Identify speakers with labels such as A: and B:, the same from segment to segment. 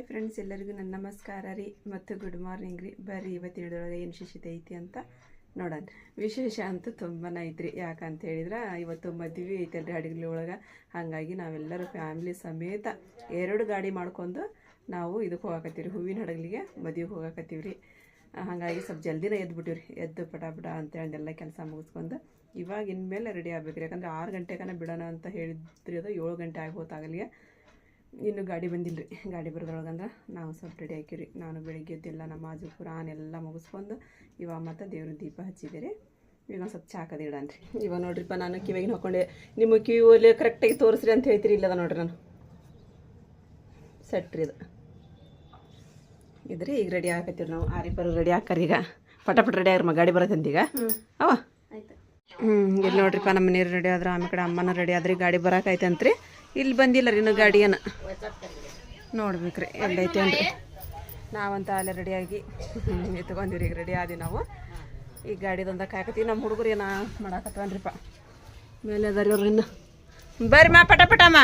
A: Hi friends ಎಲ್ಲರಿಗೂ ನನ್ನ ನಮಸ್ಕಾರ ರೀ. ಮತ್ತು ಗುಡ್ ಮಾರ್ನಿಂಗ್ ರೀ. ಬರ್ರಿ ಇವತ್ತು ಹಿಡಿದೊಳಗೆ ಏನು ವಿಶೇಷತೆ ಐತಿ ಅಂತ ನೋಡೋಣ. ವಿಶೇಷ ಅಂತೂ ತುಂಬಾ ಐತ್ರಿ. ಯಾಕಂತ ಹೇಳಿದ್ರೆ, ಇವತ್ತು ಮದುವೆ ಐತಲ್ರಿ ಅಡುಗೆ ಒಳಗೆ. ಹಾಗಾಗಿ ನಾವೆಲ್ಲರೂ ಫ್ಯಾಮಿಲಿ ಸಮೇತ ಎರಡು ಗಾಡಿ ಮಾಡ್ಕೊಂಡು ನಾವು ಇದಕ್ಕೆ ಹೋಗಾಕತ್ತೀವಿ ರೀ ಹೂವಿನ ಹಡಗಲಿಗೆ ಮದುವೆಗೆ ಹೋಗಾಕತ್ತೀವಿ ರೀ ಹಾಗಾಗಿ ಸ್ವಲ್ಪ ಜಲ್ದಿನೇ ಎದ್ದು ರೀ ಎದ್ದು ಪಟ ಪಟ ಅಂತೇಳಿ ಎಲ್ಲ ಕೆಲಸ ಮುಗಿಸ್ಕೊಂಡು ಇವಾಗ ಇನ್ಮೇಲೆ ರೆಡಿ ಆಗ್ಬೇಕು ಯಾಕಂದ್ರೆ ಆರು ಗಂಟೆಗನ ಬಿಡೋಣ ಅಂತ ಹೇಳಿದ್ರಿ ಅದು ಏಳು ಗಂಟೆ ಆಗಿ ಹೋತಾಗಲಿಗೆ ಇನ್ನು ಗಾಡಿ ಬಂದಿಲ್ಲ ರೀ ಗಾಡಿ ಬರೋದ್ರೊಳಗಂದ್ರೆ ನಾವು ಸ್ವಲ್ಪ ರೆಡಿ ಹಾಕಿವ್ರಿ ನಾನು ಬೆಳಿಗ್ಗೆ ಎದ್ದೆಲ್ಲ ನಮಾಜು ಕುರಾನ್ ಎಲ್ಲ ಮುಗಿಸ್ಕೊಂಡು ಇವಾಗ ಮತ್ತು ದೇವ್ರ ದೀಪ ಹಚ್ಚಿದ್ದೀರಿ ಈಗ ಸ್ವಲ್ಪ ಚಾಕದ ಇಡನ್ರಿ ಇವಾಗ ನೋಡ್ರಿಪ್ಪ ನಾನು ಕಿವಿಗೆ ಹಾಕೊಂಡೆ ನಿಮ್ಮ ಕಿವಿ ಒಲೆ ಕರೆಕ್ಟಾಗಿ ತೋರಿಸ್ರಿ ಅಂತ ಹೇಳ್ತೀರಿ ಇಲ್ಲದ ನೋಡ್ರಿ ನಾನು. ಸೆಟ್ ರೀ ಇದು. ಇದ್ರಿ ಈಗ ರೆಡಿ ಆಗತ್ತೀವಿ ನಾವು. ಆರಿಪರು ರೆಡಿ ಹಾಕರಿ ಈಗ. ಪಟ ಪಟ ರೆಡಿ ಆಗ್ರಮ್ಮ ಗಾಡಿ ಬರತ್ತಂತ ಈಗ. ಅವ? ಹ್ಞೂ ಇಲ್ಲಿ ನೋಡ್ರಿಪ್ಪ ನಮ್ಮ ನೀರು ರೆಡಿ ಆದ್ರೆ ಆಮೇಲೆ ಕಡೆ ಅಮ್ಮನ ರೆಡಿ ಆದ್ರಿ ಗಾಡಿ ಬರಾಕೈತೆ ಅಂತ್ರಿ ಇಲ್ಲಿ ಬಂದಿಲ್ಲ ರೀ ಇನ್ನು ಗಾಡಿಯನ್ನು. ನೋಡ್ಬೇಕ್ರಿ, ಎಲ್ಲೈತೆ ಅಂದ್ರೆ ನಾವಂತ ಅಲ್ಲೇ ರೆಡಿಯಾಗಿ ಎತ್ಕೊಂಡಿವ್ರಿ ಈಗ ರೆಡಿ ಆದಿ ನಾವು. ಈ ಗಾಡಿದೊಂದ ಕಾಕತಿ ನಮ್ಮ ಹುಡುಗರು ಏನ ಮಾಡಾಕತ್ತವನ್ರಿಪ್ಪ? ಮೇಲೆ ಅದಾರಿ ಅವ್ರು ಇನ್ನು. ಬರ್ರಿ ಮಾ, ಪಟ ಪಟಮ್ಮ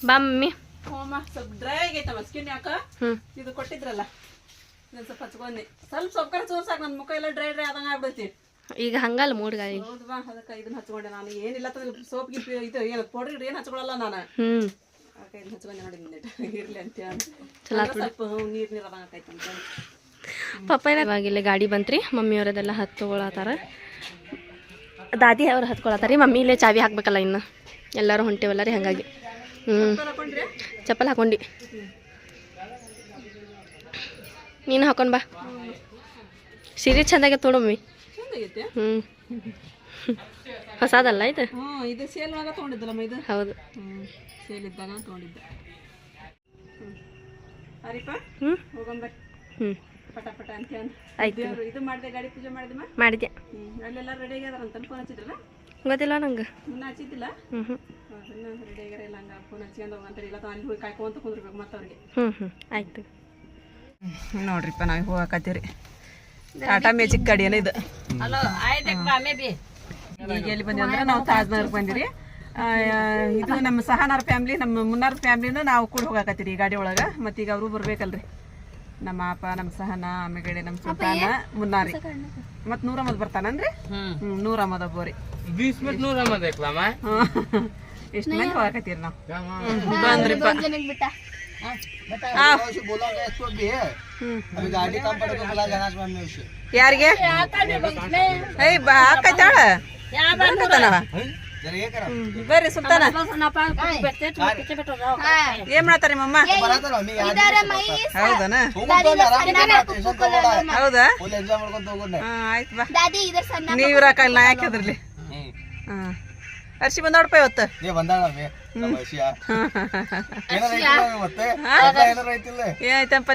B: ಬಾ ಮಮ್ಮಿ
A: ಹೋಮ ಸ್ವಲ್ಪ ಡ್ರೈ ಆಗೈತಮ್ಮ ಸ್ಕಿನ್ ಯಾಕ? ಇದು ಕೊಟ್ಟಿದ್ರಲ್ಲ. ನಾನು ಸ್ವಲ್ಪ ಹಚ್ಕೊಂಡಿ. ಸ್ವಲ್ಪ ಸ್ವಲ್ಪ ಖರ್ಚು ಸಾಕು ನನ್ನ ಮುಖ ಎಲ್ಲ ಡ್ರೈ ಡ್ರೈ ಆದಂಗ ಆಗ್ಬಿಡ್ತಿ
B: ಈಗ ಹಂಗಲ್ಲ ಮೂಡ್ ಗಾಯ
A: ಹೌದು ಬಾ ಅದಕ್ಕೆ ಇದನ್ನ ಹಚ್ಕೊಂಡೆ ನಾನು. ಏನಿಲ್ಲ ಸೋಪ್ ಗಿಪ್ ಇದು ಏನು ಪೌಡರ್ ಏನು ಹಚ್ಕೊಳಲ್ಲ ನಾನು.
B: ಹ್ಞೂ
A: ಅದಕ್ಕೆ ಇದನ್ನ ಹಚ್ಕೊಂಡೆ ನೋಡಿ ನಿನ್ನೆ ಇರ್ಲಿ ಅಂತ ಸ್ವಲ್ಪ ನೀರು ನೀರು ಆದಂಗೆ ಆಕೈತಿ
B: ಇವಾಗ ಇಲ್ಲಿ ಗಾಡಿ ಬಂತ್ರಿ. ಮಮ್ಮಿ ಅವರದೆಲ್ಲ ಹತ್ಕೊಳತ್ತಾರ. ದಾದಿ ಅವ್ರು ಹತ್ಕೊಳತ್ತಾರ. ರೀ ಮಮ್ಮಿ ಇಲ್ಲೇ ಚಾವಿ ಹಾಕ್ಬೇಕಲ್ಲ ಇನ್ನು. ಎಲ್ಲರೂ ಹೊಂಟೇವಲ್ಲ ರೀ ಹಾಗಾಗಿ. ಹ್ಞೂ ಚಪ್ಪಲ್ ಹಾಕೊಂಡಿ. ನೀನು ಹಾಕೊಂಡ್ ಬಾ. ಸೀರೆ ಚಂದಾಗೆ ತೊಡು ಮಮ್ಮಿ.
A: ಚಂದಾಗೈತೆ?
B: ಹ್ಞೂ ಹೊಸದಲ್ಲ ಇದು?
A: ಇದು ಸೇಲ್ ಒಳಗೆ ತೊಗೊಂಡಿದ್ದಲ್ಲಮ್ಮ ಇದು?
B: ಹೌದು.
A: ಸೇಲ್ ಇದ್ದಾಗ ತೊಗೊಂಡಿದ್ದೆ. ಹ್ಞೂ
B: ಹ್ಞೂ
A: ಹೋಗಂಬರ್ರಿ
B: ಹ್ಞೂ
A: ಪಟ ಪಟ ಅಂತ
B: ಆಯ್ತು.
A: ಇದು ಮಾಡಿದೆ ಗಾಡಿ ಪೂಜೆ
B: ಮಾಡಿದೆ
A: ಹ್ಞೂ ಅಲ್ಲೆಲ್ಲ ರೆಡಿ ಆಗ್ಯಾರ ಅಂತ ಫೋನ್ ಹಚ್ಚಿದ್ರಲ್ಲ?
B: ಗೊತ್ತಿಲ್ಲ ನಂಗೆ
A: ಮುನ್ನ ಹಚ್ಚಿದ್ದಿಲ್ಲ
B: ಹ್ಞೂ ಹ್ಞೂ
A: ಅದನ್ನ ರೆಡಿ ಆಗ್ಯಾರ ಇಲ್ಲ ಹಂಗೆ ಫೋನ್ ಹಚ್ಕೊಂಡು ಹೋಗಂತಾರೆ ಇಲ್ಲ ಅಲ್ಲಿ ಹೋಗಿ ಕಾಯ್ಕೊಂತ ಕುಂದ್ರಬೇಕು ಮತ್ತೆ ಅವ್ರಿಗೆ
B: ಹ್ಞೂ ಹ್ಞೂ ಆಯ್ತು
A: ನೋಡ್ರಿಪ್ಪ ನಾವು ಹೋಗಕತ್ತೀರಿ ಟಾಟಾ ಮ್ಯಾಜಿಕ್ ಗಾಡಿ ಏನೋ ಇದು ಈಗ ಎಲ್ಲಿ ಬಂದಿವಿ ಅಂದ್ರೆ ನಾವು ತಾಜ್ ಮಹಲ್ ಬಂದಿರಿ ಆ, ಇದು ನಮ್ಮ ಸಹನಾರ್ ಫ್ಯಾಮ್ಲಿ ನಮ್ಮ ಮುನ್ನಾರ್ ಫ್ಯಾಮಿಲಿನ ನಾವು ಕೂಡ ಹೋಗಾಕತ್ತೀರಿ ಈ ಗಾಡಿ ಒಳಗೆ ಮತ್ತೀಗ ಈಗ ಅವರು ಬರ್ಬೇಕಲ್ರಿ ನಮ್ಮ ಅಪ್ಪ ನಮ್ಮ ಸಹನ ಆಮೇಲೆ ನಮ್ಮ ಸುಲ್ತಾನ ಮುನ್ನಾರಿ. ಮತ್ ನೂರ ಮದ್ ಬರ್ತಾನನ್ರಿ ಹ್ಮ್. ನೂರ ಮದ
C: ಬೋರಿ ಬೀಸ್ ಬಿಟ್ಟು ನೂರ ಮದ ಇಕ್ಲಾಮ
A: ಎಷ್ಟು ಮಂದಿ ಹೋಗಕತ್ತೀರಿ ನಾವು?
C: ಬಂದ್ರಿ
A: ಯಾರಿಗೆ? ಏಯ್ ಬಾ ಹಾಕೈತಾಳ ಬರ್ಕತ್ತಾನವ ಬರ್ರಿ ಸುಲ್ತಾನ. ಏನ್ ಮಾಡ್ತಾರೆ
C: ನಿಮ್ಮಮ್ಮ?
A: ಹೌದನ? ಹೌದಾ? ಆಯ್ತು ಬಾ. ನೀವ್ ಇರಕ್ಕ ಯಾಕೆ ಅದ್ರಲ್ಲಿ. ಅರ್ಶಿ ಬಂದಾಡಪ್ಪ ಇವತ್ತು.
C: ಏ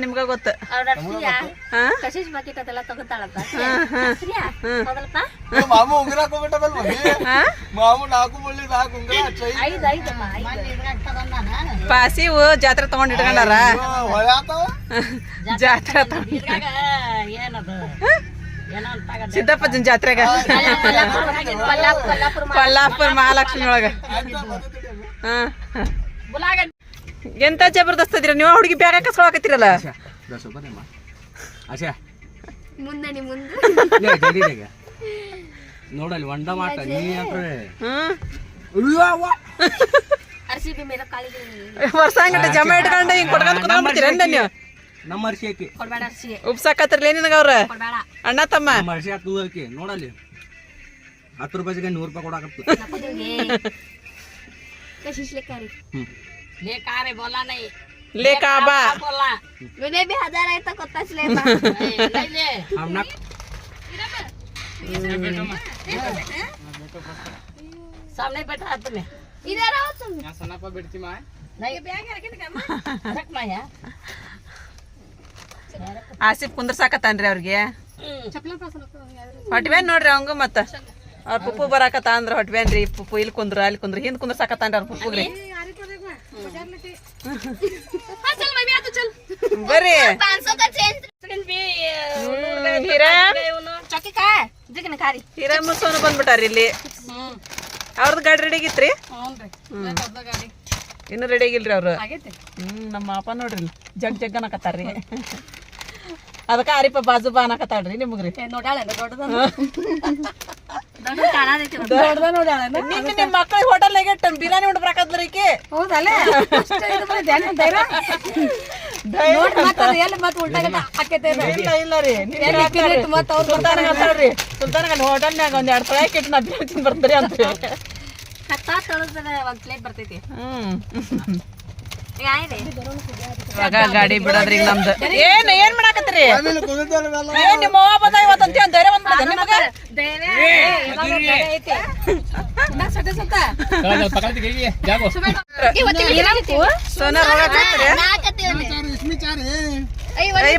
A: ನಿಮ್ಗ ಗೊತ್ತು.
C: ಪಾಸಿ ಮಾಮು ಉಂಗುರ ಹಾಕೊಂಡ್ಬಿಟ್ಟದಲ್ ಮಮ್ಮಿ
A: ಹಾ?
C: ಮಾಮು ನಾಲ್ಕು ಮುಳ್ಳಿ ನಾಲ್ಕು ಉಂಗುರ ಚೈ
B: ಐದು. ಐದಮ್ಮ ಐದು
A: ಪಾಸಿವು ಜಾತ್ರೆ ತಗೊಂಡ್ ಇಟ್ಕೊಂಡಾರ? ಜಾತ್ರೆ ತಗೊಂಡ್
B: ಏನದು?
A: ಸಿದ್ದಪ್ಪಜನ್ ಜಾತ್ರೆಗ.
B: ಕೊಲ್ಲಾಪುರ
A: ಕೊಲ್ಲಾಪುರ ಮಹಾಲಕ್ಷ್ಮಿ ಒಳಗ ಹಾ. ಎಂತ ಜಬರ್ದಸ್ತ್ ಅದಿರ ನೀವು ಹುಡುಗಿ ಬೇಗ ಹಾಕಸ್ಕೊಳಕತ್ತೀರಲ್ಲ
C: ದಸ್ ರೂಪಾಯಿ ದೇಮ್ಮ ಆಶಾ
B: ಮುಂದೆ ನೀ ಮುಂದೆ.
C: ಲೇ ಜಲ್ದಿ ಬೇಗ. ನೋಡಲ್ಲಿ ಒಂಡ ಮಾಟ ನೀ
A: ವರ್ಷ ಜಮ ಇಟ್ಕೊಂಡು ಹಿಂಗ್ ಕೊಡ್ಕೊಂಡು ಕುತ್ಕೊಂಡ್ಬಿಡ್ತೀರ ನೀವು?
C: ನಮ್ಮ ಅರ್ಶಿ ಹಾಕಿ
B: ಕೊಡ್ಬೇಡ ಅರ್ಸಿ
A: ಉಪ್ಸಾಕತ್ತಿರ್ಲಿ ನಿನಗ ಅವ್ರ
B: ಕೊಡ್ಬೇಡ
A: ಅಣ್ಣ ತಮ್ಮ
C: ನಮ್ಮ ಅರ್ಶಿ ಹಾಕು ಹಾಕಿ ನೋಡಲ್ಲಿ ಹತ್ತು ರೂಪಾಯಿ ಸಿಗ ನೂರು ರೂಪಾಯಿ ಕೊಡಾಕತ್ತು
B: कशिश ले कारी
C: हम्म.
B: ले कारे बोला नहीं
A: ಲೇ ಕಾಬಾ
B: बोला मैंने भी हजार आया तो कोता ले बा ले ले
C: हम ना
B: सामने बैठा तुम्हें इधर आओ तुम यहाँ सना पर बैठती माँ नहीं बैग है लेकिन रख माँ यहाँ
A: ಆಸಿಫ್ ಕುಂದ್ರಸಾಕತ್ತಾನ್ರಿ ಅವ್ರಿಗೆ? ಹೊಟ್ವೇನ್ ನೋಡ್ರಿ ಅವಂಗ ಮತ್ತ? ಅವ್ರ ಪುಪ್ಪು ಬರಾಕತ್ತ ಅಂದ್ರ ರೀ ಪುಪ್ಪು ಇಲ್ಲಿ ಕುಂದ್ರ ಅಲ್ಲಿ ಕುಂದ್ರ ಹಿಂದ್ ಕುಂದ್ರಸಾಕತ್ತಾನ್ರಿ ಅವ್ರ ಪುಪ್ಪುಗ್ರಿ. ಬರ್ರಿ. ಹಿರಾ. ಮುಸೋನು ಬಂದ್ಬಿಟ್ಟಾರ ಇಲ್ಲಿ. ಅವ್ರದ್ದು ಗಾಡಿ ರೆಡಿ ಆಗಿತ್ರಿ? ಇನ್ನು ರೆಡಿ ಆಗಿಲ್ರಿ ಅವ್ರು. ಹ್ಮ್ ನಮ್ಮ ಅಪ್ಪ ನೋಡ್ರಿ ಜಗ್ ಜಗ್ ಅನ್ನಕತ್ತಾರ್ರಿ ಅದಕ್ಕೆ ಅರಿಪ ಬಾಜು ಬಾ ಅನ್ನಕತ್ತಾಳ್ರಿ ನಿಮಗ್ರಿ.
B: ದೊಡ್ಡದ
A: ನಿಮ್ಮ ಹೋಟೆಲ್ನಾಗ ಇಟ್ಟು ಬಿರಿಯಾನಿ ಉಂಡು ಬರಾಕತ್ರಿ ಈಕಿ?
B: ಹೌದಲ್ಲ? ಎಲ್ಲಿ ಮತ್ತೆ ಉಲ್ಟಾಗಲ್ಲ ಹಾಕೈತೆ
A: ಇಲ್ಲ ಇಲ್ಲ ರೀ ಸುಲ್ತಾನ ಅಂತಾಳ್ರಿ ಸುಲ್ತಾನ ಹೋಟೆಲ್ನಾಗ ಒಂದ್ ಎರಡ್ ಸಲ ಇಟ್ಟು ನಾ ಬಿರಿಯಾನಿ ಬರ್ತೀರಿ
B: ಅಂತ
A: ಹ್ಮ್. ಇವಾಗ ಗಾಡಿ ಬಿಡೋದ್ರಿ ಈಗ ನಮ್ದು. ಏನ್ ಏನ್ ಮಾಡಾಕತ್ತೀರಿ? ಏನ್ ನಿಮ್ಮ ಅವ್ವ ಬಂದ ಇವತ್ತಂತ ಏನ್ ಧೈರ್ಯ ಬಂದ್ಬಿಡದ ನಿಮಗ?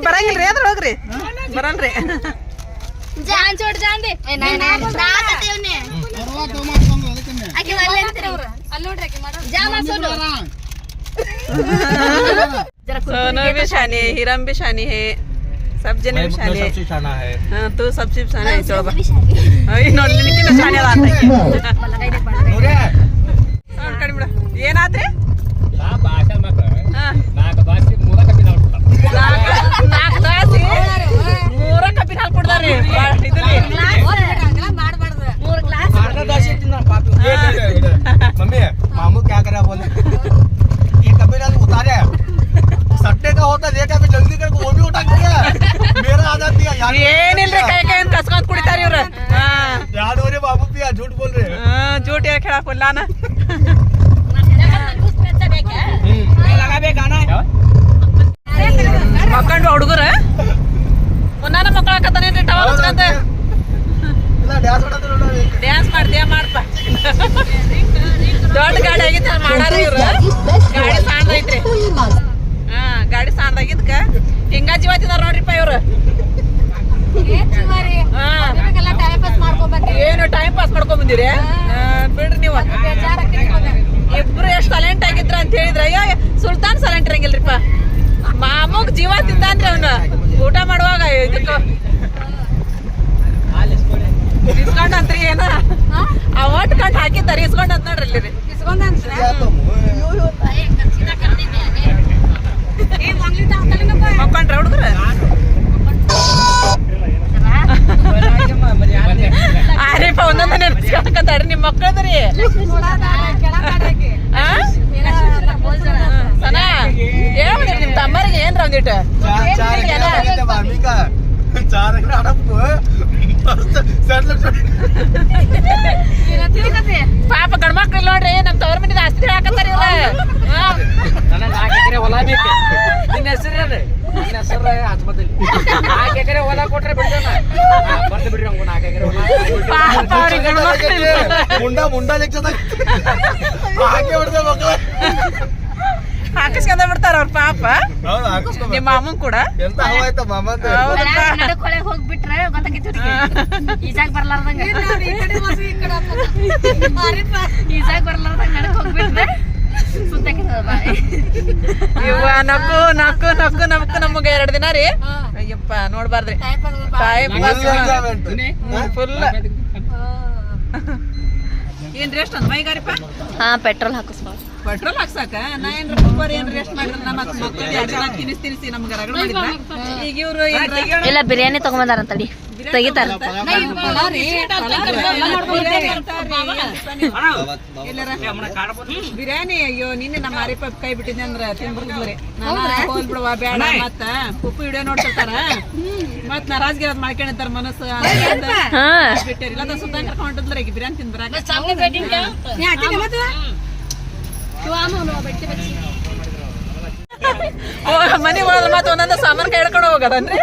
A: ಬರಂಗಿಲ್ರಿ ಅದ್ರ ಹೋಗ್ರಿ. ಬರಲ್ರಿ.
B: ಜಾನ್ ಚೋಟ್ ಜಾನ್ ದೇ ಅಲ್ಲಿ ನೋಡ್ರಿ ಆಕಿ ಮಾಡೋದು. ಜಾಮ ಸೋನು
A: सोनू भी शानी है हिरम भी शानी है सब जने भी शानी है।
C: हाँ है।
A: हाँ तू सबसे शाना है
C: चौबा इन्होंने नॉनली ना
A: शानी बात ಅದಕ್ಕೆ ಹಿಂಗ ಜೀವ ತಿಂದಾರ ನೋಡ್ರಿಪ್ಪ ಇವ್ರು? ಏನು ಟೈಮ್ ಪಾಸ್ ಮಾಡ್ಕೊ ಬಂದಿರಿ? ಬಿಡ್ರಿ ನೀವು. ಇಬ್ರು ಎಷ್ಟು ಸೈಲೆಂಟ್ ಆಗಿದ್ರ ಅಂತ ಹೇಳಿದ್ರ ಅಯ್ಯ ಸುಲ್ತಾನ್ ಸೈಲೆಂಟ್ ಇರಂಗಿಲ್ರಿಪ್ಪ ಮಾಮೂಗ್ ಜೀವ ತಿಂತಾನ್ರಿ ಅವನ. ಊಟ ಮಾಡುವಾಗ ಇದಕ್ಕೆ. ಇಸ್ಕೊಂಡ್ ಅಂತ್ರಿ ಏನ. ಅವಟ್ ಕಂಡ್ ಹಾಕಿದ್ದಾರೆ ಇಸ್ಕೊಂಡ್ ಅಂತ ನೋಡ್ರಿ ಇಲ್ಲಿ
C: ಇಸ್ಕೊಂಡ್ ಅಂತ
A: ಮಕ್ಕೊಂಡ್ರ ಹುಡುಗ್ರ ಆರಿಪ್ಪ ಒಂದೊಂದ ನೆನ್ಸ್ಕೊಳಕತ್ತಾಡ್ರಿ ನಿಮ್ ಮಕ್ಕಳದ್ರಿ ಸನಾ ಹೇಳ್ಬಿಡ್ರಿ ನಿಮ್ಮ ತಮ್ಮರಿಗೆ ಏನ್ರ ಒಂದಿಟ್ಟು ಪಾಪ ಗಂಡ್ಮಕ್ಳು ನೋಡ್ರಿ ನಮ್ ತವ್ರ ಮನೇದ ಆಸ್ತಿ ಹಾಕತ್ತಾರ ಇಲ್ಲ
D: ನನಗೆ ನಾಲ್ಕು ಎಕರೆ ಹೊಲ ಬೇಕು. ನಿನ್ನ ಹೆಸರು ನಿನ್ನ ಹೆಸರು ಆಸ್ಪತ್ರೆಯಲ್ಲಿ ನಾಲ್ಕು ಎಕರೆ ಹೊಲ ಕೊಟ್ರೆ ಬಿಡ್ತಾನ? ಬರ್ತ ಬಿಡ್ರಿ ನಾಲ್ಕು ಎಕರೆ ಹೊಲ.
C: ಮುಂಡ ಮುಂಡ ಲೆಕ್ಕ ಹಾಕಿ ಹೊಡೆದ ಮಕ್ಕಳ
A: ಹಾಕಿಸ್ಕೊಂಡ ಬಿಡ್ತಾರ ಅವ್ರ ಪಾಪ. ನಿಮ್ಮ ಮಾಮನ್ ಕೂಡ.
B: ಹೋಗ್ಬಿಟ್ರೆ ಈಜಾಗ ಬರ್ಲಾರ್ದಂಗ. ಈಜಾಗ ಬರ್ಲಾರ್ದಂಗ ನಡಕ್ ಹೋಗ್ಬಿಟ್ರೆ
A: ಇವ್ವ ನಕ್ಕು ನಕ್ಕು ನಕ್ಕು ನಕ್ಕು ನಮಗ ಎರಡ್ ದಿನ ರೀ. ಅಯ್ಯಪ್ಪ ನೋಡ್ಬಾರ್ದ್ರಿ. ಟೈಮ್ ಫುಲ್ ಏನ್ ರೆಸ್ಟ್ ಅಂದ್ ಮೈಗಾರಿಪ್ಪ?
B: ಹಾ ಪೆಟ್ರೋಲ್ ಹಾಕಿಸ್ಬಾರ್ದು.
A: ಪೆಟ್ರೋಲ್ ಹಾಕ್ಸಾಕ ನಾ ಏನ್ ರೂಪಾಯಿ ಏನ್ ರೆಸ್ಟ್ ಮಾಡಿದ್ರ ನಮ್ಮ ಮಕ್ಕಳು ಅಡಿಗೆ ತಿನಿಸ್ ತಿನಿಸಿ ನಮ್ಗೆ ರಗಡ್ ಮಾಡಿದ್ರ? ಈಗ ಇವ್ರು
B: ಇಲ್ಲ ಬಿರಿಯಾನಿ ತಗೊಂಬಂದಾರ. ತಡಿ ತೆಗಿತಾರ
A: ಬಿರಿಯಾನಿ ಅಯ್ಯೋ ನಿನ್ನೆ ನಮ್ಮ ಅರಿಪ ಕೈ ಬಿಟ್ಟಿದ್ದೆ ಅಂದ್ರ ತಿನ್ಬಿಡ್ತಿದ್ರಿ ಹೋಲ್ ಬಿಡುವ ಬೇಡ ಮತ್ತ. ಉಪ್ಪು ವಿಡಿಯೋ ನೋಡ್ತಿರ್ತಾರ. ಮತ್ ನಾರಾಜ್ಗಿರೋದ್ ಮಾಡ್ಕೊಂಡಿರ್ತಾರ ಮನಸ್ಸು. ಬಿಟ್ಟಿರಿ. ಇಲ್ಲ ಸುತ್ತ ಕರ್ಕೊಂಡ್ ಹೊಂಟಿದ್ಲ ಈಗ ಬಿರಿಯಾನಿ ಓ ಮನಿ ಒಳಗ ಮತ್ತೆ ಒಂದೊಂದು ಸಾಮಾನ್ ಕೈ ಹಿಡ್ಕೊಂಡು ಹೋಗೋದನ್ರಿ?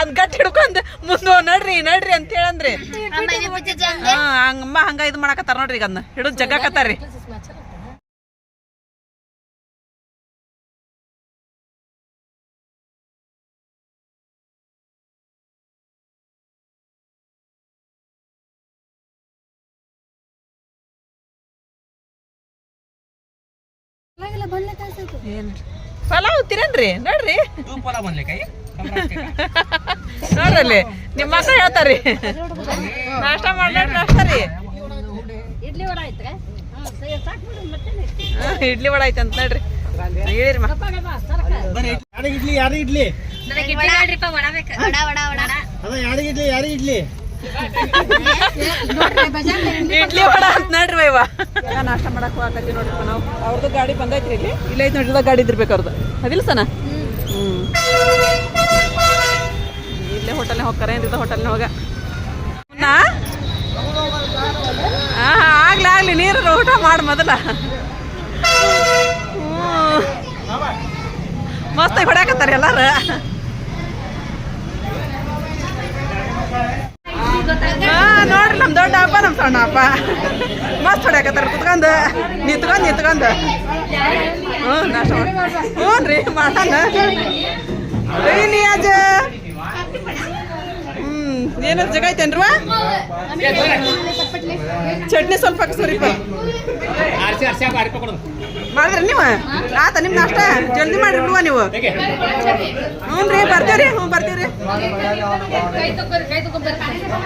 A: ಅದ್? ಗಟ್ಟಿ ಹಿಡ್ಕೊಂಡ್ ಮುಂದೆ ನಡ್ರಿ ನಡ್ರಿ ಅಂತ ಹೇಳಂದ್ರಿ. ಹಂಗ ಇದ್ ಮಾಡಕತ್ತಾರ ನೋಡ್ರಿ ಈಗ ಅದನ್ನ ಹಿಡಿದು ಜಗ್ಗಾಕತ್ತಾರ್ರಿ. ಪಲಾವ್ ತಿರನ್ರಿ ನೋಡ್ರಿ. ನೋಡ್ರಲ್ಲಿ ನಿಮ್ಮ ಮಕ್ಕಳು ಹೇಳ್ತಾರಿ. ನಾಷ್ಟ ಮಾಡ್ಲಾಡ್ರಿ ನಾಷ್ಟ ಇಡ್ಲಿ ವಡ ಐತ್ರಿ? ಇಡ್ಲಿ ವಡ ಐತೆ ಅಂತ ನೋಡ್ರಿ. ಹೇಳಿರಿ ಇಡ್ಲಿ.
C: ಯಾರು ಇಡ್ಲಿ ನನಗೆ ಇಡ್ಲಿ ಯಾರು ವಡ ವಡ ವಡ ವಡ. ಇಡ್ಲಿ
A: ಇಡ್ಲಿ? ಇಡ್ಲಿ ವಡ ಅಂತ ನೋಡ್ರಿ ಇವ ನಾಷ್ಟ ಮಾಡಕ್ ಹೋಗಕತ್ತೀವಿ ನೋಡ್ರಿ ನಾವು. ಅವ್ರದ್ದು ಗಾಡಿ ಬಂದೈತ್ರಿ ಇಲ್ಲಿ. ಇಲ್ಲ ಐತಿ ನೋಡಿದ ಗಾಡಿ ಇದ್ದಿರ್ಬೇಕು ಅವ್ರದ್ದು ಅದಿಲ್ಲ ಸನ? ಹ್ಞೂ ಇಲ್ಲೇ ಹೋಟೆಲ್ನೇ ಹೋಗ್ತಾರೆ ಏನಿದೆ ಹೋಟೆಲ್ನೇ ಹೋಗ? ನಾ? ಹಾಂ ಆಗ್ಲಿ ಆಗ್ಲಿ ನೀರು ಊಟ ಮಾಡಿ ಮೊದಲ. ಮಸ್ತ್ ಹೊಡ್ಯಾಕತ್ತಾರೆ ಎಲ್ಲಾರು. ನೋಡ್ರಿ, ನಮ್ ದೊಡ್ಡ ಹಬ್ಬ, ನಮ್ ಸಣ್ಣ ಹಬ್ಬ. ಮಸ್ತ್ ಹೊಡ್ಯಾಕತ್ತಾರ ಕುತ್ಕೊಂಡ್. ನಿಂತ್ಕೊಂಡ್ ನಿಂತ್ಕೊಂಡ್. ಹ್ಞೂ ಹ್ಞೂ ರೀ ನೀ ಏನಿ ಅಜ್ಜ ಹ್ಮ್, ಏನಾದ್ರು ಜಗ ಐತೇನ್ರವ ಚಟ್ನಿ ಸ್ವಲ್ಪ
C: ಪಕೊಂಡು
A: ಮಾಡಿದ್ರಿ ನೀವು? ಆತ ನಿಮ್ ನಾಷ್ಟ? ಜಲ್ದಿ ಮಾಡ್ರಿ ಬಿಡುವ ನೀವು. ಹ್ಞೂ ರೀ ಬರ್ತೀವ್ರಿ ಹ್ಞೂ ಬರ್ತೀವ್ರಿ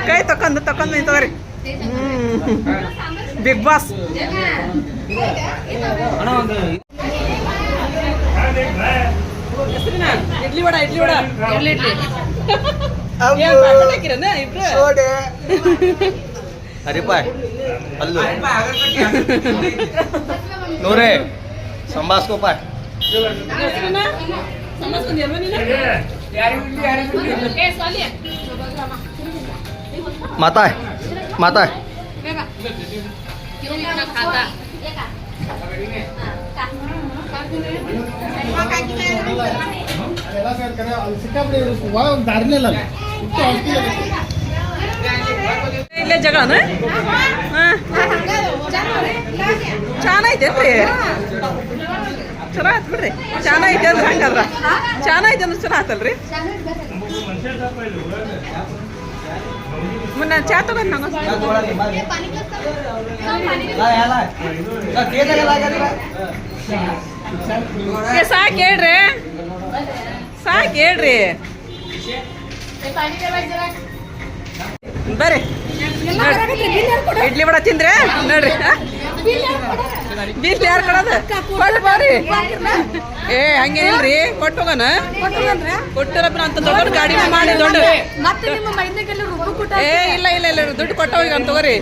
A: ಕೈ ತಕ್ಕಂದು ತಕ್ಕಂದು ತಗೋರಿ ಹ್ಮ್. Big boss.
C: ಅಣ್ಣ ಒಂದು
A: ಇಡ್ಲಿ ವಡ ಇಡ್ಲಿ ವಡ. ಇಡ್ಲಿ. ಇಡ್ಲಿ ಇಬ್ರು?
C: अरे पाय हल्लो नो रे संभास को पाय. माता है माता है?
A: दारने लागला ಇಲ್ಲೇ ಜಗಳನ ಚಾನ ಐತೇನ್ರಿ ಚಲೋ ಆಯ್ತು ಬಿಡ್ರಿ. ಚಾನ ಐತೆ ಅಂದ್ರೆ ಹಂಗಾದ್ರ? ಚೆನ್ನಾಗೈತೆ ಅಂದ್ರೆ ಚಲೋ ಆತಲ್ರಿ? ಮುನ್ನ ಚಾ ತಗೊಂಡ್ ನಂಗೆ ಸಾಕ್ ಹೇಳ್ರಿ. ಸಾಕ್ ಹೇಳ್ರಿ. ಬರ್ರಿ. ಇಡ್ಲಿ ಬಡ ತಿಂದ್ರೆ? ನೋಡ್ರಿ. ಬಿಲ್ ಯಾರು ಕೊಡೋದು? ಬರ್ರಿ ಏ ಹಂಗೇನಿಲ್ರಿ ಕೊಟ್ಟು ಹೋಗೋಣ? ಕೊಟ್ಟಿರಪ್ಪ ಅಂತ ದೊಡ್ಡ ಗಾಡಿ ಮಾಡಿ. ದೊಡ್ಡ ಏ ಇಲ್ಲ ಇಲ್ಲ ಇಲ್ಲ ದುಡ್ಡು ಕೊಟ್ಟು ಹೋಗಿ ಅಂತ ತಗೋರಿ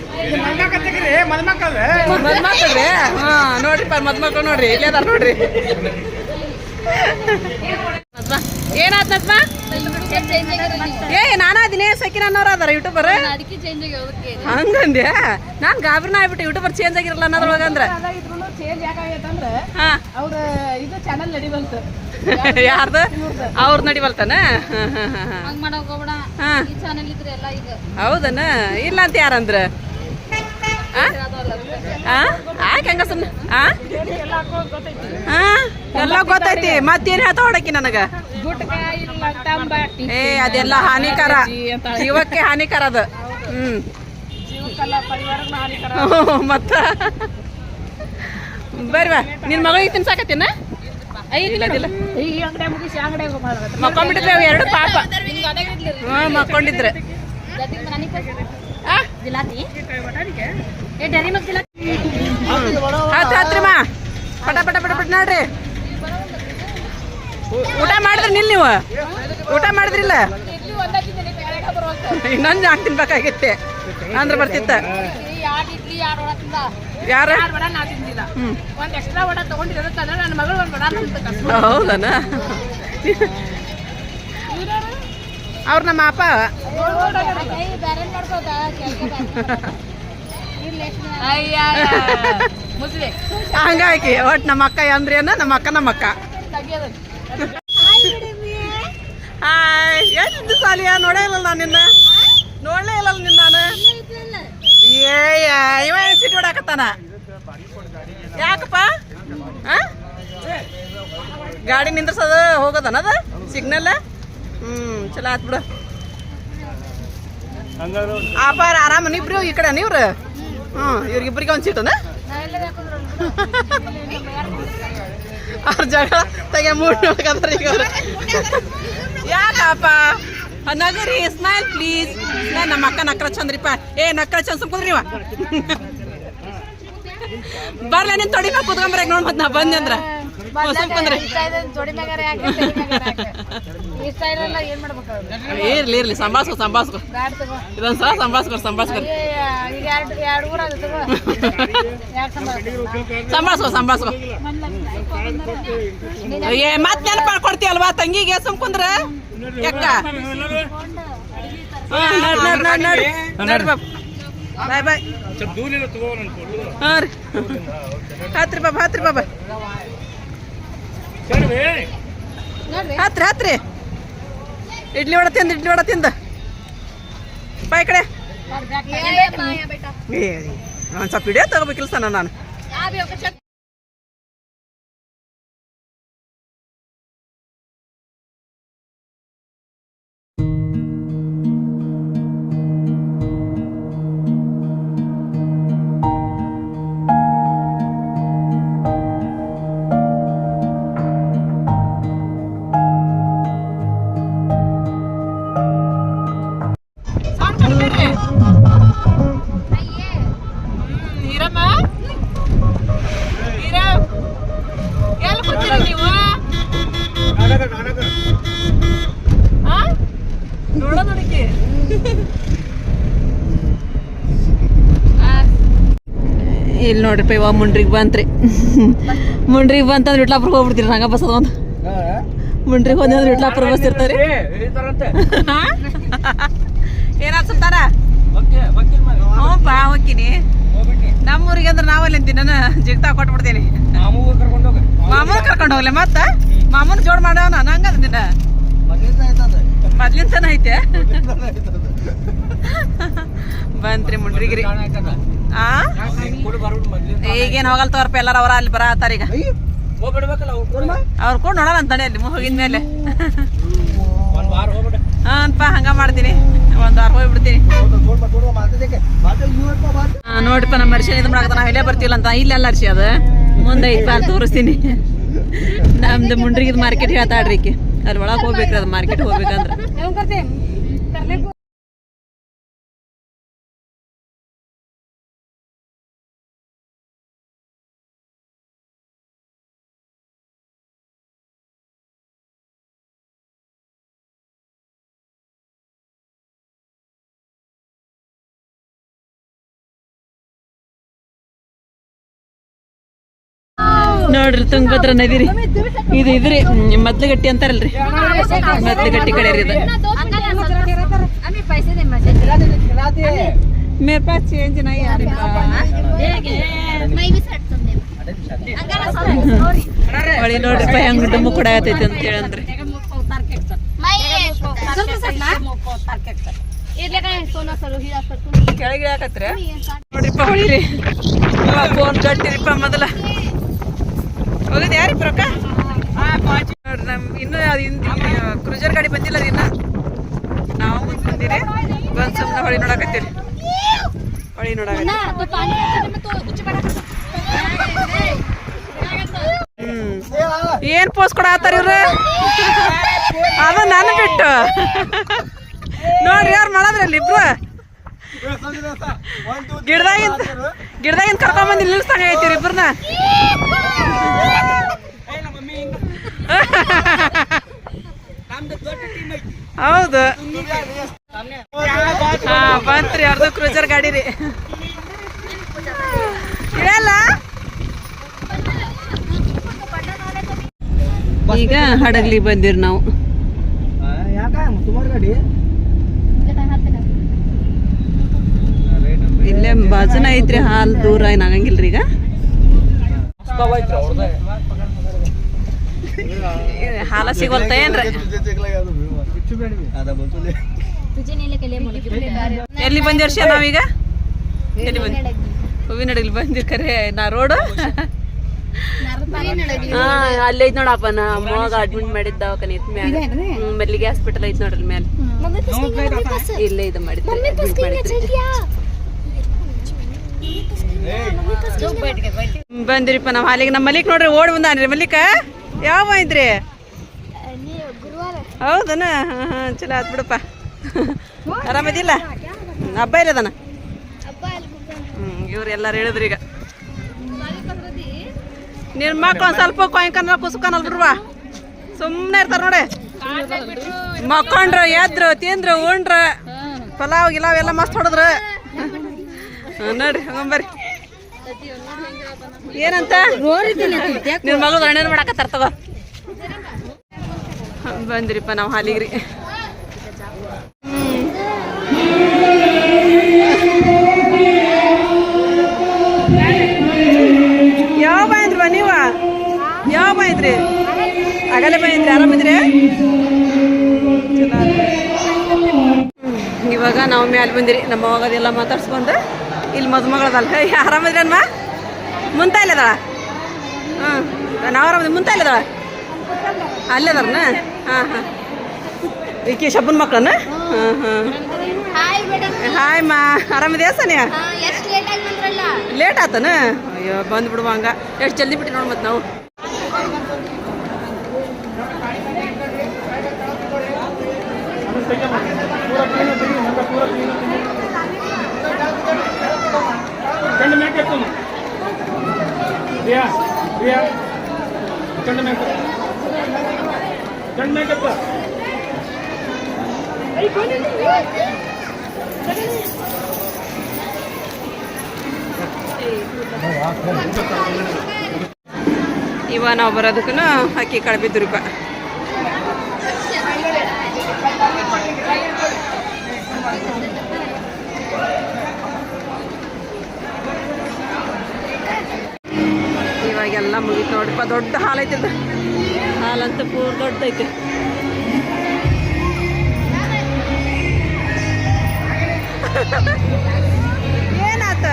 A: ಮದ್ಮಕ್ಕಳ್ರಿ ಹಾ ನೋಡ್ರಿಪ್ಪ ಮದ್ಮಕ್ಳು ನೋಡ್ರಿ. ಇಲ್ಲೇ ಅದಾರ ನೋಡ್ರಿ? ನಜ್ಮಾ ಏ ನಾನ ಅದಿನೇ ಸಕಿನ ಅನ್ನೋರು ಅದಾರ ಯೂಟ್ಯೂಬರ್ ಹಂಗಂದ್ಯ? ನಾನ್ ಗಾಬರಿನ ಆಗ್ಬಿಟ್ಟು ಯೂಟ್ಯೂಬರ್ ಚೇಂಜ್ ಆಗಿರಲ್ಲ ಅನ್ನೋದ್ರೊಳಗ ಅಂದ್ರ?
E: ಚೇಂಜ್ ಯಾಕಾಗೈತಂದ್ರ
A: ಹಾ.
E: ಅವ್ರ ಇದು ಚಾನಲ್ ನಡಿಬಲ್ತು
A: ಯಾರ್ದು? ಅವ್ರ
F: ಈಗ.
A: ಹೌದನ? ಇಲ್ಲ ಅಂತ ಯಾರಂದ್ರ? ಯಾಕೆ ಹಂಗ ಸುಮ್ಮನೆ ಎಲ್ಲ ಗೊತ್ತೈತಿ. ಮತ್ತೇನ್ ಹೇಳ್ತ ಹೊಡಕಿ ನನಗ? ಏ, ಅದೆಲ್ಲ ಹಾನಿಕರ. ಜೀವಕ್ಕೆ ಹಾನಿಕರ ಅದು. ಹ್ಮ್. ಮತ್ತ? ಬರ್ರಿ ಬಾ. ನಿನ್ ಮಗಳಿಗೆ ತಿನ್ಸಾಕತ್ತೀನ? ಮಕ್ಕೊಂಡ್ಬಿಟ್ಟಿದ್ರೆ ಎರಡು ಪಾಪ. ಹ್ಮ್, ಮಕ್ಕೊಂಡಿದ್ರೆ.
F: ಏ ಡರಿ ಮಗ್ ಜಿಲಾತಿ?
A: ಹತ್ ಹತ್ರಿ ಮಾ. ಪಟ ಪಟ ಪಟ ಪಟ ನೋಡ್ರಿ. ಊಟ ಮಾಡಿದ್ರಿ ನಿಲ್ ನೀವು? ಊಟ ಮಾಡಿದ್ರಿಲ್ಲ? ಇನ್ನೊಂದು ಯಾಕೆ ತಿನ್ಬೇಕಾಗಿತ್ತೆ ಅಂದ್ರೆ ಬರ್ತಿತ್ತ.
F: ಯಾರ್?
A: ಹೌದನ? ಅವ್ರ ನಮ್ಮ ಅಪ್ಪ. ಹಂಗಾಕಿ ಒಟ್ ನಮ್ಮ ಅಕ್ಕ ಅಂದ್ರೇನ ನಮ್ಮ ಅಕ್ಕ ನಮ್ಮ ಅಕ್ಕ. ಹಾಯ್. ಎಷ್ಟು ಸಾಲಿಯ? ನೋಡೇ ಇಲ್ಲ ನಾನು ನಿನ್ನ. ನೋಡಲೇ ಇಲ್ಲ ನಿನ್ನ ನಾನು. ಏ ಇವ ಸಿಟಿ ಹೊಡಾಕತ್ತಾನ ಯಾಕಪ್ಪ? ಗಾಡಿ ನಿಂದ್ರಸದ ಹೋಗೋದನದ ಸಿಗ್ನಲ್? ಹ್ಮ್ ಚಲೋ ಆತ್ ಬಿಡು. ಆಪಾರ ಆರಾಮ ಇಬ್ರು ಈ ಕಡೆ ಇವ್ರು ಹ್ಮ್ ಇವ್ರಿಗಿಬ್ರಿಗೆ ಒಂದು ಸೀಟನ ಅವ್ರ ಜಗಳ ತೆಗೆ ಮೂಡ್ ನೋಡ್ಕಂದ್ರ ಈಗ ಅವ್ರು. ಯಾಕಪ್ಪ? ನಗರಿ ಸ್ಮೈಲ್ ಪ್ಲೀಸ್ ನಮ್ಮ ಅಕ್ಕ ನಕ್ರ ಚಂದ್ರಿಪ್ಪ. ಏ ನಕ್ರ ಚಂದ್ ಸುಮ್ಕುದ್ರಿವ ಬರ್ಲ ನೀನ್ ತೊಡಿನ ಕುತ್ಕೊಂಬರ ನೋಡ್ ಮತ್ ನಾ ಬಂದೆ ಇರ್ಲಿ ಇರ್ಲಿ
F: ಸಂಭಾಸ್ಕೋ ಸಂಭಾಸ್ಕೋ
A: ಇದೊಂದ್ ಸಲ ಸಂಭಾಳ್ಸ್ಕೊ ಸಂಭಾಳ್ಸ್ಕೊ.
F: ಈಗ ಎರಡು ಎರಡು ಊರ ಅದು ತಗೋ. ಯಾಕೆ ಸಂಬಳ
A: ಸಂಭಾಳ್ಸ್ಕೊ ಸಂಭಾಳ್ಸ್ಕೊ. ಏ ಮತ್ ನೆನಪು ಮಾಡ್ಕೊಡ್ತೀಯಲ್ವಾ ತಂಗಿಗೆ ಸುಮ್ಕುಂದ್ರೆ ಯಾಕ? ಬಾಯ್ ಬಾಯ್. ಹಾಂ ರೀ. ಹತ್ರಿ ಬಾಬಾ ಹತ್ರಿ ಬಾಬಾ. ಹತ್ರಿ ಹತ್ರಿ. ಇಡ್ಲಿ ವಡ ತಿಂದು ಇಡ್ಲಿ ವಡ ತಿಂದ. ಬಾಯ್ ಕಡೆ. ಏ ಒಂದು ಸ್ವಲ್ಪ ವಿಡಿಯೋ ತಗೋಬೇಕಿಲ್ಲ ಸಣ್ಣ ನಾನು. ಇಲ್ಲಿ ನೋಡ್ರಿಪ್ಪ ಇವಾಗ ಮುಂಡ್ರಿಗೆ ಬಂತ್ರಿ. ಮುಂಡ್ರಿಗೆ ಬಂತಂದ್ರೆ ವಿಟ್ಲಾಪುರ ಹೋಗ್ಬಿಡ್ತೀರಿ ನಂಗ ಬಸ್ ಅದೊಂದು ಮುಂಡ್ರಿಗೆ ಹೋದ್ರೆ ವಿಟ್ಲಾಪುರ ಬಸ್ ಇರ್ತಾರೆ ಏನಾದ್ ಸುಲ್ತಾನ ಹ್ಞೂಪ್ಪ ಹೋಗ್ತೀನಿ. ನಮ್ಮೂರಿಗೆ ಅಂದ್ರೆ ನಾವಲ್ಲಿ ನಾನು ಜಿಗ್ತಾ ಕೊಟ್ಬಿಡ್ತೀನಿ. ಮಾಮೂನ್ ಕರ್ಕೊಂಡು ಹೋಗ್ಲಿ ಮತ್ತ? ಮಾಮೂನ್ ಜೋಡ್ ಮಾಡವ ನಂಗದ ನಿನ್ನ. ಮೊದ್ಲಿಂದನ ಐತೆ ಬಂತ್ರಿ ಮುಂಡ್ರಿಗಿರಿ ಆ? ಈಗೇನ್ ಹೋಗಲ್ ತೋರ್ಪ ಎಲ್ಲಾರ ಅವ್ರ ಅಲ್ಲಿ ಬರತ್ತಾರ ಈಗ? ಅವ್ರು ಕೂಡ ನೋಡಲ್ಲ ಅಂತಾನೆ ಅಲ್ಲಿ ಹೋಗಿದ್ಮೇಲೆ ಹಾನ್ಪ ಹಂಗ ಮಾಡ್ತೀನಿ. ಒಂದ್ ವಾರ ಹೋಗ್ಬಿಡ್ತೀನಿ. ಆ, ನೋಡ್ರಿಪ್ಪ ನಮ್ಮ ಅರ್ಶಿನ ಇದು ಮಾಡ್ತಾನ ಇಲ್ಲೇ ಬರ್ತೀವಲ್ಲ ಅಂತ. ಇಲ್ಲೆಲ್ಲ ಅರ್ಶಿ ಅದ. ಮುಂದೆ ಐತಿ ಅಲ್ಲಿ ತೋರಿಸ್ತೀನಿ. ನಮ್ದು ಮುಂಡ್ರಿಗಿದ್ ಮಾರ್ಕೆಟ್ ಹೇಳ್ತಾಡ್ರಿ ಅಲ್ಲಿ ಒಳಗೆ ಹೋಗ್ಬೇಕ್ರಿ ಅದು ಮಾರ್ಕೆಟ್ ಹೋಗ್ಬೇಕಂದ್ರ. ನೋಡ್ರಿ ತುಂಗಭದ್ರಾ ನದಿ ರೀ ಇದು ಇದ್ರಿ ಮದ್ಲಗಟ್ಟಿ ಅಂತಾರಲ್ರಿ ಮದ್ಲಗಟ್ಟಿ ಕಡೆ ರೀ ಇದು
F: आम्ही पैसे दे माझे
A: ಮೇರೆ ಪಾಸ್ ಚೇಂಜ್ ನೈ ಯಾರಿ
F: मैं भी सेट तुम दे
A: ಹೊಳಿ ನೋಡ್ರಿಪ್ಪ ಹೆಂಗ್ ಡುಮ್ಮು ಕೂಡ ಆತೈತಿ ಅಂತ ಹೇಳಂದ್ರಿ
F: मैं ಸ್ವಲ್ಪ ಸಣ್ಣ ಇರ್ಲಿ ಕಣೆ ಸೋನಾ ಸರು ಹಿರಾ ಸರು
A: ಕೆಳಗೆ ಹಾಕತ್ರ ನೋಡ್ರಿಪ್ಪ ಹೊಳಿರಿ ಫೋನ್ ಕಟ್ಟಿರಿಪ್ಪ ಮೊದಲ ಹೋಗೋದು ಯಾರಿಪ್ಪ ರೊಕ್ಕ ನೋಡ್ರಿ ನಮ್ಮ ಇನ್ನೂ ಅದು ಕ್ರೂಜರ್ ಗಾಡಿ ಬಂದಿಲ್ಲ ಅದು ನಾವು ಮುಂದೆ ಬಂದಿರಿ. ಬಂದು ಸುಮ್ಮನೆ ಹೊಳಿ ನೋಡಕತ್ತೀರಿ. ಹೊಳಿ ನೋಡಕತ್ತೀರಿ. ಏನು ಪೋಸ್ ಕೊಡ ಆತಾರ ಇವ್ರು? ಅದು ನಾನು ಬಿಟ್ಟು. ನೋಡ್ರಿ ಯಾರು ಮಾಡದ್ರಲ್ಲಿ ಇಬ್ರು? ಗಿಡದಾಗಿಂದ ಗಿಡದಾಗಿಂದ ಕರ್ಕೊಂಡ್ ಬಂದು ನಿಲ್ಸಂಗ ಐತಿರಿ ಇಬ್ರನ್ನ? ಹೌದು. ಹಾ, ಬಂತ್ರಿ, ಅರ್ಧ ಕ್ರೂಜರ್ ಗಾಡಿ ರೀ ಇಳಲ್ಲ ಈಗ ಹಡಗ್ಲಿ ಬಂದಿರಿ ನಾವು. ಇಲ್ಲೇ ಬಾಜುನ ಐತ್ರಿ ಹಾಲು ದೂರ ಏನು ಆಗಂಗಿಲ್ರಿ ಈಗ? ಹಾಲ ಸಿಗೋಲ್ತ ಏನ್ರಿ? ಎಲ್ಲಿ ಬಂದಿರ ನಾವೀಗ ಎಲ್ಲಿ ಬಂದ ಹೂವಿನಡಲಿ ಬಂದಿ ಕರೆ ನಾ ರೋಡು? ಹಾ ಅಲ್ಲಿ ಐತ್ ನೋಡಪ್ಪ ನಾ ಮಗ ಅಡ್ಮಿಟ್ ಮಾಡಿದ್ದ ದವಾಖಾನೆ ಐತ್ ಮ್ಯಾಲ. ಮಲ್ಲಿಗೆ ಹಾಸ್ಪಿಟಲ್ ಐತ್ ನೋಡ್ರಿ ಮ್ಯಾಲ. ಇಲ್ಲೇ ಇದು ಮಾಡಿದ್ರು ಬಂದಿರಿಪ್ಪ, ನಾವು ಹಾಲಿಗೆ ನಮ್ಮ ಮಲಿಕ್ ನೋಡ್ರಿ, ಓಡಿ ಬಂದಾನ್ರಿ. ಮಲ್ಲಿಕ ಯಾವ ಇದ್ರಿ? ಹೌದನ? ಹಾಂ ಹಾಂ, ಚಲೋ ಆತ್ ಬಿಡಪ್ಪ. ಆರಾಮದಿಲ್ಲ? ಹಬ್ಬ ಇಲ್ಲದನ ಹ್ಞೂ ಇವ್ರು ಹೇಳಿದ್ರು ಹೇಳಿದ್ರಿ ಈಗ. ನಿನ್ನ ಮಕ್ಕಳು ಸ್ವಲ್ಪ ಕೊಯ್ಕನ ಕುಸ್ಕನಲ್ ಬಿಡ್ವಾ? ಸುಮ್ಮನೆ ಇರ್ತಾರ ನೋಡಿ. ಮಕ್ಕೊಂಡ್ರು, ಎದ್ರು, ತಿಂದ್ರು, ಉಂಡ್ರ, ಪಲಾವ್, ಗಿಲಾವ್ ಎಲ್ಲ ಮಸ್ತ್ ಹೊಡೆದ್ರ. ನೋಡ್ರಿ ಹಂಗಂಬರಿ ಏನಂತ? ನಿನ್ನ ಮಗಳು ಅಣ್ಣನ ಮಾಡಕ ತರ್ತದ ಬಂದ್ರಿಪ್ಪ ನಾವು ಹಾಲಿಗ್ರಿ. ಯಾವ ಬಂದ್ರಿ ನೀವ? ಯಾವ ಬಂದ್ರಿ ಆಗಲೇ ಬಂದ್ರಿ ಆರಾಮಿದ್ರಿ? ಇವಾಗ ನಾವು ಮ್ಯಾಲೆ ಬಂದಿರಿ, ನಮ್ಮ ಅವಾಗದೆಲ್ಲ ಮಾತಾಡ್ಸ್ಕೊಂಡು ಇಲ್ಲಿ ಮದುಮಗಳದಲ್ಲ. ಆರಾಮಿದ್ರಿ ಅನ್ಮ ಮುಂತ ಇಲ್ಲದಳ? ಹಾಂ ನಾವು ಆರಾಮದ ಮುಂತ ಇಲ್ಲದಳ? ಅಲ್ಲೇ ಅದಾರನ? ಹಾಂ ಹಾಂ. ಈಕಿ ಶಬ್ಬನ್ ಮಕ್ಕಳನ್ನ ಹಾಂ ಹಾಂ.
F: ಹಾಯ್
A: ಮಾ. ಸನಿಯ?
F: ಎಷ್ಟು ಲೇಟ್
A: ಆತನ? ಅಯ್ಯೋ ಬಂದು ಬಿಡುವ ಹಂಗ. ಎಷ್ಟು ಜಲ್ದಿ ಬಿಟ್ಟು ನೋಡಿ ಮತ್ತೆ ನಾವು.
G: ಚಂಡ ಮೇಕೆ ಚಂಡ ಮೇಕೆ
A: ಇವ ನಾವು ಬರೋದಕ್ಕೂ ಅಕ್ಕಿ ಕಾಳು ಬಿದ್ದುರಿಪ್ಪ ನೋಡ್ರಿಪ್ಪ ದೊಡ್ಡ ಹಾಲು ಐತಿ ಇದು ಹಾಲಂತೂ ಪೂರ್ ದೊಡ್ಡೈತಿ ಏನಾತ?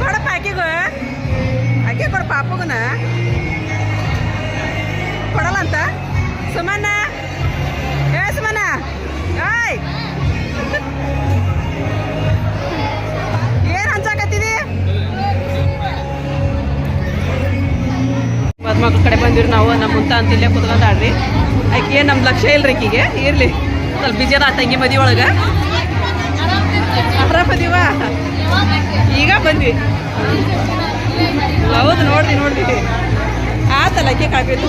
A: ಕೊಡಪ್ಪ ಆಕೆಗು. ಆಕೆ ಕೊಡ ಪಾಪಗುನ. ಕೊಡಲ್ಲ ಅಂತ? ಸುಮನ್ನ ಮದ್ಮಕ್ಳ ಕಡೆ ಬಂದಿರಿ ನಾವು, ನಮ್ಮ ಮುಂತ ಅಂತ ಇಲ್ಲೇ ಕುತ್ಕೊಂಡ್ ಆಡ್ರಿ. ಆಕೆ ನಮ್ಮ ಲಕ್ಷ್ಯ ಇಲ್ರಿ ಆಕಿಗೆ ಇರ್ಲಿ, ಸ್ವಲ್ಪ ಬಿಜಿ ಅದ ತಂಗಿ ಮದಿ ಒಳಗೆ. ಆರಾಮದೀವ ಈಗ ಬಂದ್ವಿ. ಹೌದು, ನೋಡ್ರಿ ನೋಡ್ರಿ. ಆತಲ್ಲ ಅಕ್ಕಿ ಕಾಯ್ಬೇಕು